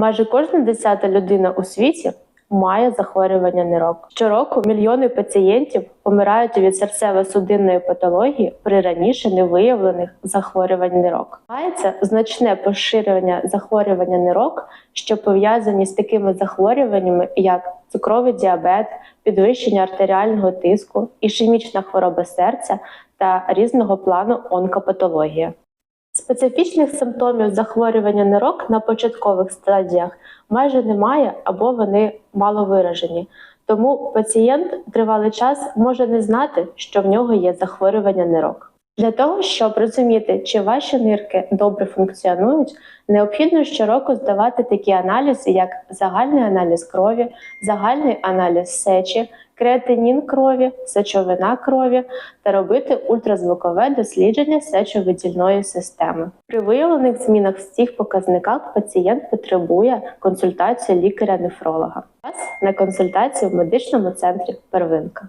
Майже кожна десята людина у світі має захворювання нирок. Щороку мільйони пацієнтів помирають від серцево-судинної патології при раніше не виявлених захворювань нирок. Мається значне поширення захворювання нирок, що пов'язані з такими захворюваннями, як цукровий діабет, підвищення артеріального тиску, ішемічна хвороба серця та різного плану онкопатологія. Специфічних симптомів захворювання нирок на початкових стадіях майже немає або вони мало виражені. Тому пацієнт тривалий час може не знати, що в нього є захворювання нирок. Для того, щоб розуміти, чи ваші нирки добре функціонують, необхідно щороку здавати такі аналізи, як загальний аналіз крові, загальний аналіз сечі, креатинін крові, сечовина крові та робити ультразвукове дослідження сечовидільної системи. При виявлених змінах в цих показниках пацієнт потребує консультації лікаря-нефролога. Вас на консультацію в медичному центрі первинка.